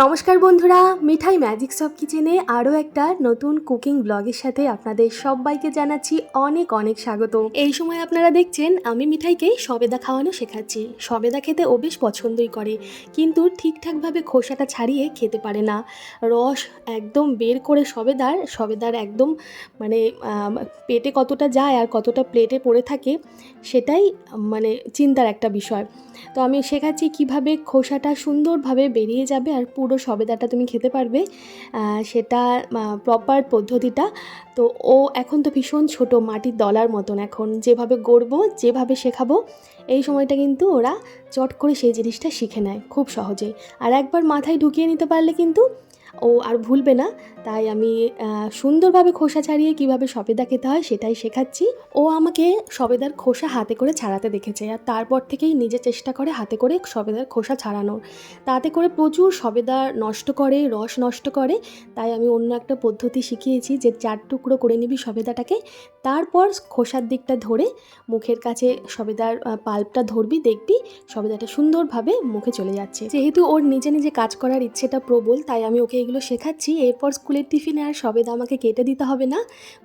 নমস্কার বন্ধুরা, মিঠাই ম্যাজিক সব কিচেনে আরও একটা নতুন কুকিং ব্লগের সাথে আপনাদের সবাইকে জানাচ্ছি অনেক অনেক স্বাগত। এই সময় আপনারা দেখছেন, আমি মিঠাইকে সবেদা খাওয়ানো শেখাচ্ছি। সবেদা খেতে ও বেশ পছন্দই করে, কিন্তু ঠিকঠাকভাবে খোসাটা ছাড়িয়ে খেতে পারে না। রস একদম বের করে সবেদার সবেদার একদম মানে পেটে কতটা যায় আর কতটা প্লেটে পড়ে থাকে, সেটাই মানে চিন্তার একটা বিষয়। তো আমি শেখাচ্ছি কীভাবে খোসাটা সুন্দরভাবে বেরিয়ে যাবে আর পুরো সবেদাটা তুমি খেতে পারবে সেটা প্রপার পদ্ধতিটা। তো ও এখন তো ভীষণ ছোট, মাটির দলার মতন। এখন যেভাবে গড়বো, যেভাবে শেখাবো, এই সময়টা কিন্তু ওরা চট করে সেই জিনিসটা শিখে নেয় খুব সহজেই। আর একবার মাথায় ঢুকিয়ে নিতে পারলে কিন্তু ও আর ভুলবে না। তাই আমি সুন্দরভাবে খোসা ছাড়িয়ে কীভাবে সবেদা খেতে হয় সেটাই শেখাচ্ছি। ও আমাকে সবেদার খোসা হাতে করে ছাড়াতে দেখেছে আর তারপর থেকেই নিজে চেষ্টা করে হাতে করে সবেদার খোসা ছাড়ানোর। তাতে করে প্রচুর সবেদা নষ্ট করে, রস নষ্ট করে। তাই আমি অন্য একটা পদ্ধতি শিখিয়েছি যে চার টুকরো করে নিবি সবেদাটাকে, তারপর খোসার দিকটা ধরে মুখের কাছে সবেদার পাল্পটা ধরবি, দেখবি সবেদাটা সুন্দরভাবে মুখে চলে যাচ্ছে। যেহেতু ওর নিজে নিজে কাজ করার ইচ্ছেটা প্রবল, তাই আমি ওকে এগুলো শেখাচ্ছি এরপর স্কুলের টিফিনে আর সবেদা আমাকে কেটে দিতে হবে না।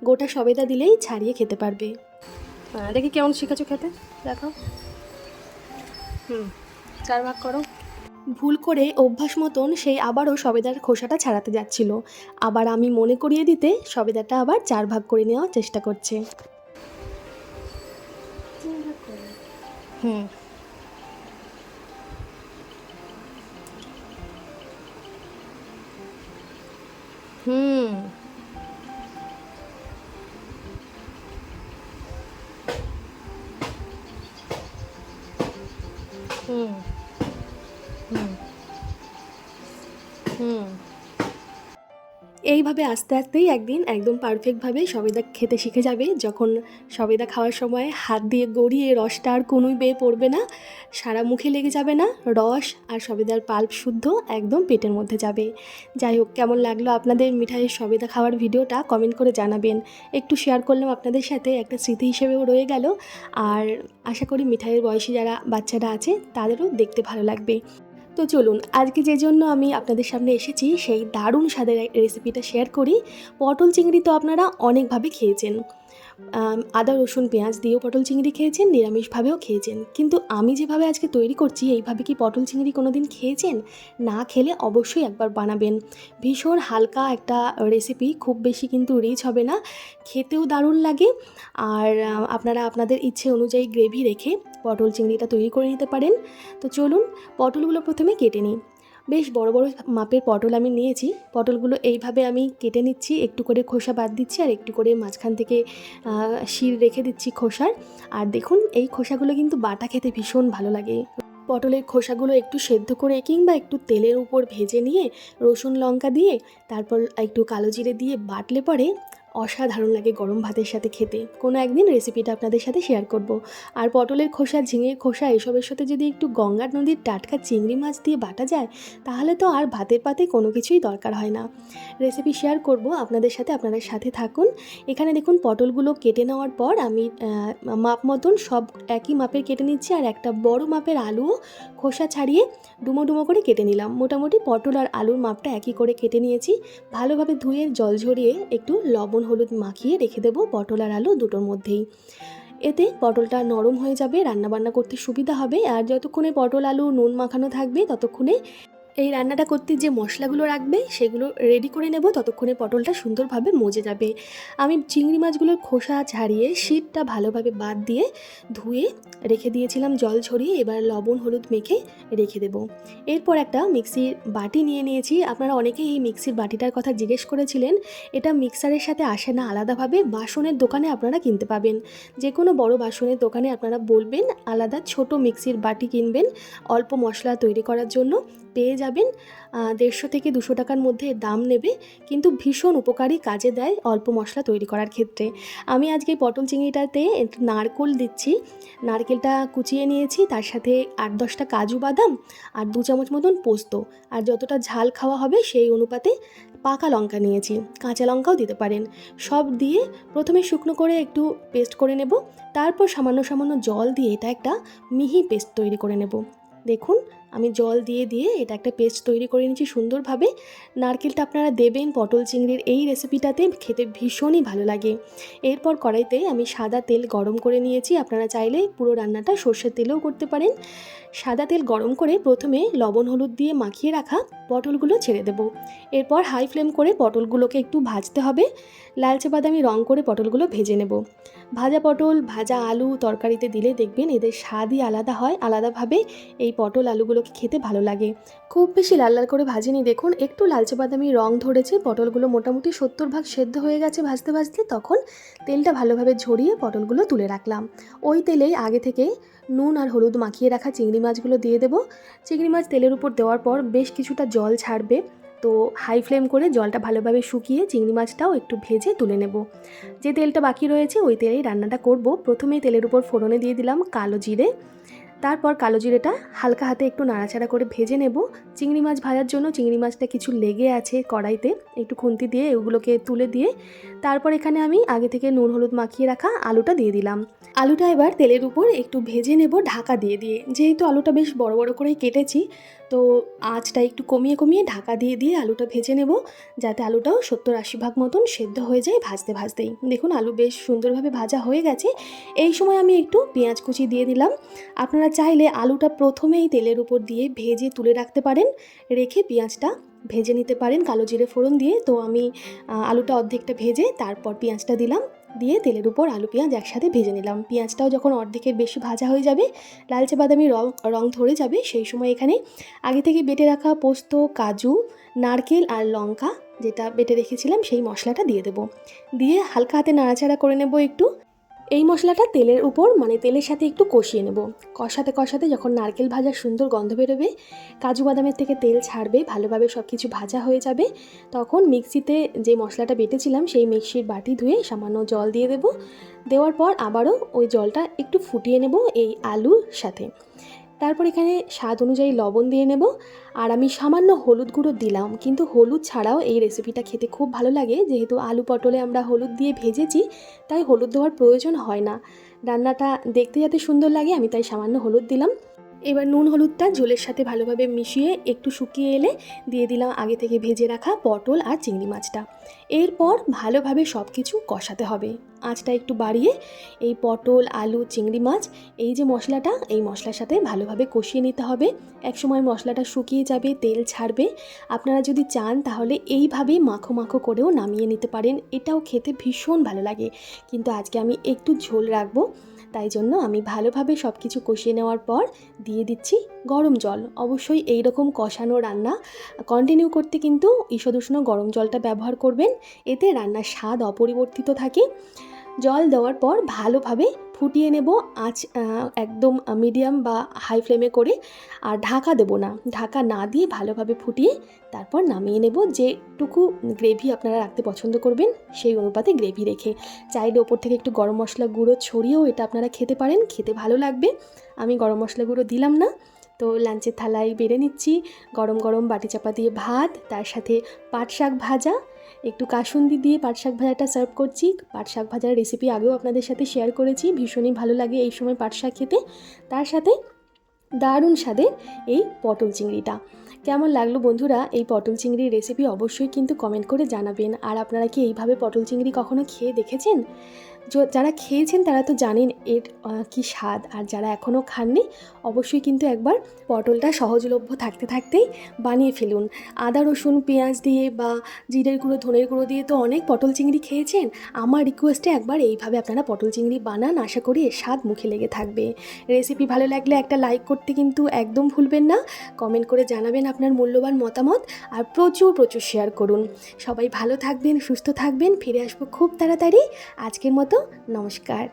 গোটা সবেদা দিলেই ছাড়িয়ে খেতে পারবে। দেখি কেমন শিখেছো খেতে? দেখো। হুম চার ভাগ করো। ভুল করে অভ্যাস মতন সেই আবারও সবেদার খোসাটা ছাড়াতে যাচ্ছিল। আবার আমি মনে করিয়ে দিতে সবেদাটা আবার চার ভাগ করে নেওয়ার চেষ্টা করছে। হুম। হুম এইভাবে আস্তে আস্তেই একদিন একদম পারফেক্টভাবে সবেদা খেতে শিখে যাবে। যখন সবেদা খাওয়ার সময় হাত দিয়ে গড়িয়ে রসটা আর কোনোই বেয়ে পড়বে না, সারা মুখে লেগে যাবে না, রস আর সবেদার পাল্প শুদ্ধ একদম পেটের মধ্যে যাবে। যাই হোক, কেমন লাগল আপনাদের মিঠাইয়ের সবেদা খাওয়ার ভিডিওটা কমেন্ট করে জানাবেন। একটু শেয়ার করলাম আপনাদের সাথে, একটা স্মৃতি হিসেবেও রয়ে গেল। আর আশা করি মিঠাইয়ের বয়সী যারা বাচ্চারা আছে, তাদেরও দেখতে ভালো লাগবে। তো চলুন, আজকে যে জন্য আমি আপনাদের সামনে এসেছি, সেই দারুণ স্বাদের রেসিপিটা শেয়ার করি। পটল চিংড়ি তো আপনারা অনেকভাবে খেয়েছেন। আদা, রসুন, পেঁয়াজ দিয়েও পটল চিংড়ি খেয়েছেন, নিরামিষভাবেও খেয়েছেন। কিন্তু আমি যেভাবে আজকে তৈরি করছি, এইভাবে কি পটল চিংড়ি কোনো দিন খেয়েছেন? না খেলে অবশ্যই একবার বানাবেন। ভীষণ হালকা একটা রেসিপি খুব বেশি কিন্তু রিচ হবে না। খেতেও দারুণ লাগে। আর আপনারা আপনাদের ইচ্ছে অনুযায়ী গ্রেভি রেখে পটল চিংড়িটা তৈরি করে নিতে পারেন। তো চলুন, পটলগুলো প্রথমে কেটে নিই। বেশ বড় বড় মাপের পটল আমি নিয়েছি। পটলগুলো এইভাবে আমি কেটে নিচ্ছি, একটু করে খোসা বাদ দিচ্ছি আর একটু করে মাঝখান থেকে শির রেখে দিচ্ছি খোসার। আর দেখুন, এই খোসাগুলো কিন্তু বাটা খেতে ভীষণ ভালো লাগে। পটলের খোসাগুলো একটু সেদ্ধ করে কিংবা একটু তেলের উপর ভেজে নিয়ে রসুন, লঙ্কা দিয়ে, তারপর একটু কালো জিরে দিয়ে বাটলে পরে অসাধারণ লাগে গরম ভাতের সাথে খেতে। কোনো একদিন রেসিপিটা আপনাদের সাথে শেয়ার করব। আর পটলের খোসা, ঝিঙের খোসা, এসবের সাথে যদি একটু গঙ্গার নদীর টাটকা চিংড়ি মাছ দিয়ে বাটা যায়, তাহলে তো আর ভাতের পাতে কোনো কিছুই দরকার হয় না। রেসিপি শেয়ার করব, আপনাদের সাথে আপনাদের সাথে থাকুন। এখানে দেখুন পটলগুলো কেটে নেওয়ার পর আমি মাপ মতন সব একই মাপের কেটে নিচ্ছি আর একটা বড় মাপের আলুও খোসা ছাড়িয়ে ডুমো ডুমো করে কেটে নিলাম। মোটামুটি পটল আর আলুর মাপটা একই করে কেটে নিয়েছি। ভালোভাবে ধুয়ে, জল ঝরিয়ে একটু লবণ হলুদ মাখিয়ে রেখে দেবো পটল আর আলু দুটোর মধ্যেই। এতে পটলটা নরম হয়ে যাবে, রান্নাবান্না করতে সুবিধা হবে। আর যতক্ষণে পটল, আলু, নুন মাখানো থাকবে, ততক্ষণে এই রান্নাটা করতে যে মশলাগুলো রাখবে, সেগুলো রেডি করে নেব। ততক্ষণে পটলটা সুন্দরভাবে মজে যাবে। আমি চিংড়ি মাছগুলোর খোসা ছাড়িয়ে শীতটা ভালোভাবে বাদ দিয়ে ধুয়ে রেখে দিয়েছিলাম জল ছড়িয়ে। এবার লবণ, হলুদ মেখে রেখে দেব। এরপর একটা মিক্সির বাটি নিয়ে নিয়েছি। আপনারা অনেকেই এই মিক্সির বাটিটার কথা জিজ্ঞেস করেছিলেন। এটা মিক্সারের সাথে আসে না আলাদাভাবে। বাসনের দোকানে আপনারা কিনতে পাবেন। যে কোনো বড় বাসনের দোকানে আপনারা বলবেন, আলাদা ছোট মিক্সির বাটি কিনবেন। অল্প মশলা তৈরি করার জন্য। পেয়ে যাবেন আহ, দেড়শো থেকে দুশো টাকার মধ্যে দাম নেবে কিন্তু ভীষণ উপকারী কাজে দেয় অল্প মশলা তৈরি করার ক্ষেত্রে। আমি আজকে পটল চিংড়িটাতে একটু নারকোল দিচ্ছি নারকেলটা কুচিয়ে নিয়েছি তার সাথে আট দশটা কাজু বাদাম আর দু চামচ মতন পোস্ত। আর যতটা ঝাল খাওয়া হবে সেই অনুপাতে পাকা লঙ্কা নিয়েছি কাঁচা লঙ্কাও দিতে পারেন। সব দিয়ে প্রথমে শুকনো করে একটু পেস্ট করে নেব তারপর সামান্য সামান্য জল দিয়ে এটা একটা মিহি পেস্ট তৈরি করে নেব। দেখুন আমি জল দিয়ে দিয়ে এটা একটা পেস্ট তৈরি করে নিচ্ছি সুন্দরভাবে। নারকেলটা আপনারা দেবেন পটল চিংড়ির এই রেসিপিটাতে খেতে ভীষণই ভালো লাগে। এরপর কড়াইতে আমি সাদা তেল গরম করে নিয়েছি। আপনারা চাইলে পুরো রান্নাটা সর্ষের তেলেও করতে পারেন। সাদা তেল গরম করে প্রথমে লবণ, হলুদ দিয়ে মাখিয়ে রাখা পটলগুলো ছেড়ে দেবো। এরপর হাই ফ্লেম করে পটলগুলোকে একটু ভাজতে হবে। লালচে বাদামি রং করে পটলগুলো ভেজে নেব। ভাজা পটল, ভাজা আলু তরকারিতে দিলে দেখবেন এদের স্বাদই আলাদা হয়। আলাদাভাবে এই পটল আলুগুলোকে খেতে ভালো লাগে। খুব বেশি লাল লাল করে ভাজিনি। দেখুন, একটু লালচে বাদামি রং ধরেছে, পটলগুলো মোটামুটি সত্তর ভাগ সেদ্ধ হয়ে গেছে ভাজতে ভাজতে। তখন তেলটা ভালোভাবে ঝরিয়ে পটলগুলো তুলে রাখলাম। ওই তেলেই আগে থেকে নুন আর হলুদ মাখিয়ে রাখা চিংড়ি মাছগুলো দিয়ে দেবো। চিংড়ি মাছ তেলের উপর দেওয়ার পর বেশ কিছুটা জল ছাড়বে। তো হাই ফ্লেম করে জলটা ভালোভাবে শুকিয়ে চিংড়ি মাছটাও একটু ভেজে তুলে নেব। যে তেলটা বাকি রয়েছে, ওই তেলেই রান্নাটা করব। প্রথমেই তেলের উপর ফোড়নে দিয়ে দিলাম কালো জিরে। তারপর কালো জিরেটা হালকা হাতে একটু নাড়াচাড়া করে ভেজে নেব। চিংড়ি মাছ ভাজার জন্য চিংড়ি মাছটা কিছু লেগে আছে কড়াইতে। একটু খুন্তি দিয়ে এগুলোকে তুলে দিয়ে তারপর এখানে আমি আগে থেকে নুন হলুদ মাখিয়ে রাখা আলুটা দিয়ে দিলাম। আলুটা এবার তেলের উপর একটু ভেজে নেব ঢাকা দিয়ে দিয়ে। যেহেতু আলুটা বেশ বড় বড় করেই কেটেছি তো আঁচটা একটু কমিয়ে কমিয়ে ঢাকা দিয়ে দিয়ে আলুটা ভেজে নেব যাতে আলুটাও সত্তর আশি ভাগ মতন সেদ্ধ হয়ে যায় ভাজতে, ভাজতেই। দেখুন, আলু বেশ সুন্দরভাবে ভাজা হয়ে গেছে। এই সময় আমি একটু পেঁয়াজ কুচি দিয়ে দিলাম। আপনারা চাইলে আলুটা প্রথমেই তেলের উপর দিয়ে ভেজে তুলে রাখতে পারেন, রেখে পেঁয়াজটা ভেজে নিতে পারেন কালো জিরে ফোড়ন দিয়ে। তো আমি আলুটা অর্ধেকটা ভেজে তারপর পেঁয়াজটা দিলাম। দিয়ে তেলের উপর আলু পেঁয়াজ একসাথে ভেজে নিলাম। পেঁয়াজটাও যখন অর্ধেকের বেশি ভাজা হয়ে যাবে, লালচে বাদামি রং রং ধরে যাবে, সেই সময় এখানে আগে থেকে বেটে রাখা পোস্ত, কাজু, নারকেল আর লঙ্কা যেটা বেটে রেখেছিলাম, সেই মশলাটা দিয়ে দেবো। দিয়ে হালকা হাতে নাড়াচাড়া করে নেব একটু। এই মশলাটা তেলের উপর মানে তেলের সাথে একটু কষিয়ে নেব। কষাতে কষাতে যখন নারকেল ভাজার সুন্দর গন্ধ বেরোবে, কাজু বাদামের থেকে তেল ছাড়বে, ভালোভাবে সব কিছু ভাজা হয়ে যাবে, তখন মিক্সিতে যে মশলাটা বেটেছিলাম, সেই মিক্সির বাটি ধুয়ে সামান্য জল দিয়ে দেব। দেওয়ার পর আবারও ওই জলটা একটু ফুটিয়ে নেব এই আলুর সাথে। তারপর এখানে স্বাদ অনুযায়ী লবণ দিয়ে নেব। আর আমি সামান্য হলুদ গুঁড়ো দিলাম। কিন্তু হলুদ ছাড়াও এই রেসিপিটা খেতে খুব ভালো লাগে। যেহেতু আলু পটলে আমরা হলুদ দিয়ে ভেজেছি, তাই হলুদ দেওয়ার প্রয়োজন হয় না। রান্নাটা দেখতে যাতে সুন্দর লাগে, আমি তাই সামান্য হলুদ দিলাম। এবার নুন হলুদটা ঝোলের সাথে ভালোভাবে মিশিয়ে একটু শুকিয়ে এলে দিয়ে দিলাম আগে থেকে ভেজে রাখা পটল আর চিংড়ি মাছটা। এরপর ভালোভাবে সব কিছু কষাতে হবে। আঁচটা একটু বাড়িয়ে এই পটল, আলু, চিংড়ি মাছ, এই যে মশলাটা, এই মশলার সাথে ভালোভাবে কষিয়ে নিতে হবে। একসময় মশলাটা শুকিয়ে যাবে, তেল ছাড়বে। আপনারা যদি চান তাহলে এইভাবে মাখো মাখো করেও নামিয়ে নিতে পারেন। এটাও খেতে ভীষণ ভালো লাগে। কিন্তু আজকে আমি একটু ঝোল রাখব। তাই জন্য আমি ভালোভাবে সব কিছু কষিয়ে নেওয়ার পর দিয়ে দিচ্ছি গরম জল। অবশ্যই এই রকম কষানো রান্না কন্টিনিউ করতে কিন্তু ঈষদুষ্ণ গরম জলটা ব্যবহার করবেন। এতে রান্নার স্বাদ অপরিবর্তিত থাকে। জল দেওয়ার পর ভালোভাবে ফুটিয়ে নেব আঁচ একদম মিডিয়াম বা হাই ফ্লেমে করে। আর ঢাকা দেবো না, ঢাকা না দিয়ে ভালোভাবে ফুটিয়ে তারপর নামিয়ে নেব। যেটুকু গ্রেভি আপনারা রাখতে পছন্দ করবেন, সেই অনুপাতে গ্রেভি রেখে। চাইলে ওপর থেকে একটু গরম মশলা গুঁড়ো ছড়িয়েও এটা আপনারা খেতে পারেন, খেতে ভালো লাগবে। আমি গরম মশলা গুঁড়ো দিলাম না। তো লাঞ্চের থালায় বেড়ে নিচ্ছি। গরম গরম বাটি চাপা দিয়ে ভাত, তার সাথে পাট শাক ভাজা একটু কাসুন্দি দিয়ে পাট শাক ভাজাটা সার্ভ করছি। পাট শাক ভাজার রেসিপি আগেও আপনাদের সাথে শেয়ার করেছি, ভীষণই ভালো লাগে এই সময় পাট শাক খেতে। তার সাথে দারুণ স্বাদের এই পটল চিংড়িটা। কেমন লাগল বন্ধুরা এই পটল চিংড়ির রেসিপি অবশ্যই কিন্তু কমেন্ট করে জানাবেন। আর আপনারা কি এইভাবে পটল চিংড়ি কখনো খেয়ে দেখেছেন? যারা খেয়েছেন তারা তো জানেন এর কি স্বাদ। আর যারা এখনও খাননি, অবশ্যই কিন্তু একবার পটলটা সহজলভ্য থাকতে থাকতেই বানিয়ে ফেলুন। আদা, রসুন, পেঁয়াজ দিয়ে বা জিরের গুঁড়ো, ধনের গুঁড়ো দিয়ে তো অনেক পটল চিংড়ি খেয়েছেন। আমার রিকোয়েস্টে একবার এইভাবে আপনারা পটল চিংড়ি বানান, আশা করি এর স্বাদ মুখে লেগে থাকবে। রেসিপি ভালো লাগলে একটা লাইক করতে কিন্তু একদম ভুলবেন না। কমেন্ট করে জানাবেন আপনার মূল্যবান মতামত আর প্রচুর প্রচুর শেয়ার করুন। সবাই ভালো থাকবেন, সুস্থ থাকবেন। ফিরে আসব খুব তাড়াতাড়ি। আজকের মতো নমস্কার।